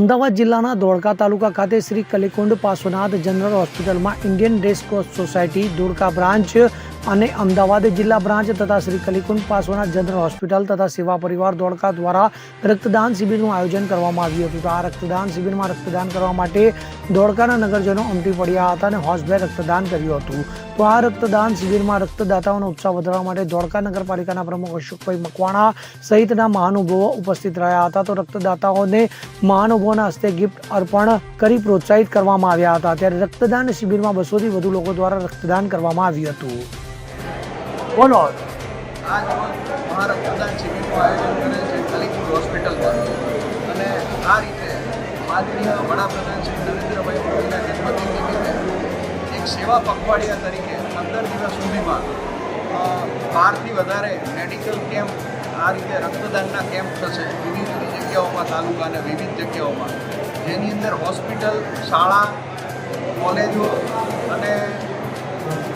અમદાવાદ જિલ્લાના ધોળકા તાલુકા ખાતે શ્રી કલિકુંડ પાર્શ્વનાથ જનરલ હોસ્પિટલમાં Indian red cross society, Dholka branch અને અમદાવાદ જિલ્લા બ્રાન્ચ તથા શ્રી કલિકુંડ પાર્શ્વનાથ જનરલ હોસ્પિટલ તથા સેવા પરિવાર ધોળકા દ્વારા રક્તદાન શિબિરનું આયોજન કરવામાં આવ્યું હતું. આ રક્તદાન શિબિરમાં રક્તદાન કરવા માટે ધોળકાના નગરજનો ઉમટી પડ્યા હતા અને હોશભેર રક્તદાન કર્યું હતું. તો આ રક્તદાન શિબિરમાં રક્તદાતાઓનો ઉત્સાહ વધારવા માટે ધોળકા નગરપાલિકાના પ્રમુખ અશોકભાઈ મકવાણા સહિતના મહાનુભાવો ઉપસ્થિત રહ્યા હતા. તો રક્તદાતાઓને મહાનુભાવોના હસ્તે ગિફ્ટ અર્પણ કરી પ્રોત્સાહિત કરવામાં આવ્યા હતા. ત્યારે રક્તદાન શિબિરમાં બસોથી વધુ લોકો દ્વારા રક્તદાન કરવામાં આવ્યું હતું. બોલો. હોસ્પિટલમાં. અને આ રીતે માનનીય વડાપ્રધાન શ્રી નરેન્દ્રભાઈ સેવા પખવાડિયા તરીકે પંદર દિવસ સુધીમાં બારથી વધારે મેડિકલ કેમ્પ આ રીતે રક્તદાનના કેમ્પ થશે. જુદી જુદી જગ્યાઓમાં તાલુકા વિવિધ જગ્યાઓમાં. જેની અંદર હોસ્પિટલ, શાળા, કોલેજો અને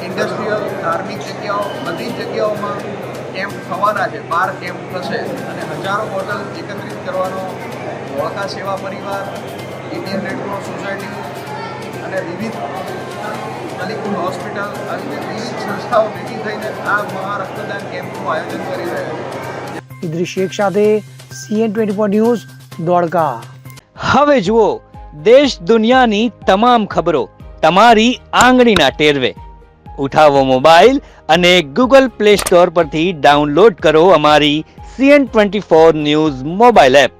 ઇન્ડસ્ટ્રીયલ ધાર્મિક જગ્યાઓ, બધી જગ્યાઓમાં કેમ્પ થવાના છે. બાર કેમ્પ થશે અને હજારો બોટલ એકત્રિત કરવાનો વળકા સેવા પરિવાર ઇન્ડિયન રેડક્રોસ સોસાયટી અને વિવિધ હોસ્પિટલ અને વિવિધ સંસ્થાઓ ભેગી થઈને આ મહા રક્તદાન કેમ્પનું આયોજન કરી રહ્યા છે. ઇદ્રિસ શેખ સાથે સીએન ટ્વેન્ટી ફોર ન્યૂઝ દોડકા હવે જુઓ દેશ દુનિયાની તમામ ખબરો તમારી આંગળીના ટેરવે. ઉઠાવો મોબાઈલ અને ગૂગલ પ્લે સ્ટોર પરથી ડાઉનલોડ કરો અમારી CN twenty four news mobile app.